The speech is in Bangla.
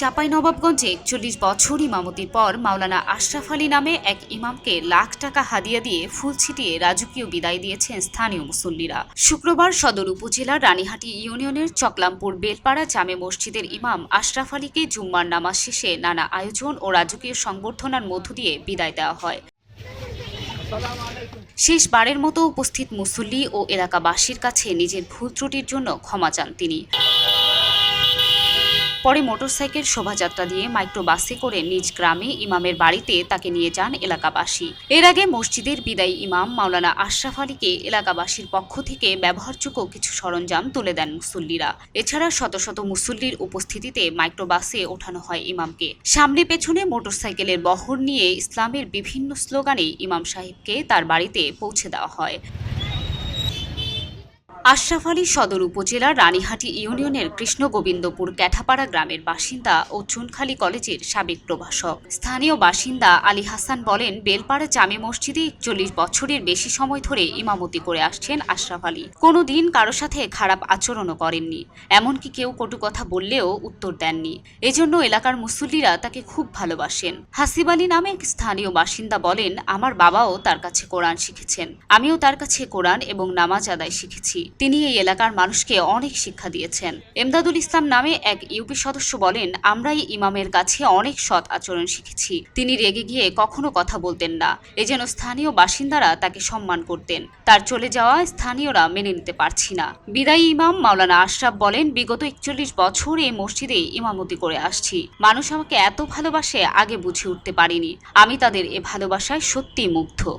চাঁপাইনবাবগঞ্জে একচল্লিশ বছর ইমামতির পর মাওলানা আশরাফ আলী নামে এক ইমামকে লাখ টাকা হাদিয়া দিয়ে ফুল ছিটিয়ে রাজকীয় বিদায় দিয়েছেন স্থানীয় মুসল্লিরা। শুক্রবার সদর উপজেলার রানীহাটি ইউনিয়নের চকলামপুর বেলপাড়া জামে মসজিদের ইমাম আশরাফ আলীকে জুম্মার নামাজ শেষে নানা আয়োজন ও রাজকীয় সংবর্ধনার মধ্য দিয়ে বিদায় দেওয়া হয়। শেষবারের মতো উপস্থিত মুসল্লি ও এলাকাবাসীর কাছে নিজের ভুল ত্রুটির জন্য ক্ষমা চান তিনি। পরে মোটরসাইকেল শোভাযাত্রা দিয়ে মাইক্রোবাসে করে নিজ গ্রামে ইমামের বাড়িতে তাকে নিয়ে যান এলাকাবাসী। এর আগে মসজিদের বিদায়ী ইমাম মাওলানা আশরাফ আলীকে এলাকাবাসীর পক্ষ থেকে ব্যবহারযোগ্য কিছু সরঞ্জাম তুলে দেন মুসল্লিরা। এছাড়া শত শত মুসল্লির উপস্থিতিতে মাইক্রোবাসে ওঠানো হয় ইমামকে। সামনে পেছনে মোটরসাইকেলের বহর নিয়ে ইসলামের বিভিন্ন স্লোগানে ইমাম সাহেবকে তার বাড়িতে পৌঁছে দেওয়া হয়। আশরাফ আলী সদর উপজেলার রানীহাটি ইউনিয়নের কৃষ্ণগোবিন্দপুর ক্যাঠাপাড়া গ্রামের বাসিন্দা ও চুনখালী কলেজের সাবেক প্রভাষক। স্থানীয় বাসিন্দা আলী হাসান বলেন, বেলপাড়া জামে মসজিদে একচল্লিশ বছরের বেশি সময় ধরে ইমামতি করে আসছেন আশরাফ আলী। কোনো দিন কারও সাথে খারাপ আচরণও করেননি। এমনকি কেউ কটু কথা বললেও উত্তর দেননি। এজন্য এলাকার মুসল্লিরা তাকে খুব ভালোবাসেন। হাসিব আলী নামে এক স্থানীয় বাসিন্দা বলেন, আমার বাবাও তার কাছে কোরআন শিখেছেন। আমিও তার কাছে কোরআন এবং নামাজ আদায় শিখেছি। তিনি এই এলাকার মানুষকে অনেক শিক্ষা দিয়েছেন। এমদাদুল ইসলাম নামে এক ইউপি সদস্য বলেন, আমরাই ইমামের কাছে অনেক সৎ আচরণ শিখেছি। তিনি রেগে গিয়ে কখনো কথা বলতেন না। এ যেন স্থানীয় বাসিন্দারা তাকে সম্মান করতেন। তার চলে যাওয়া স্থানীয়রা মেনে নিতে পারছি না। বিদায়ী ইমাম মাওলানা আশরাফ বলেন, বিগত একচল্লিশ বছর এই মসজিদে ইমামতি করে আসছি। মানুষ আমাকে এত ভালোবাসে, আগে বুঝে উঠতে পারিনি। আমি তাদের এ ভালোবাসায় সত্যিই মুগ্ধ।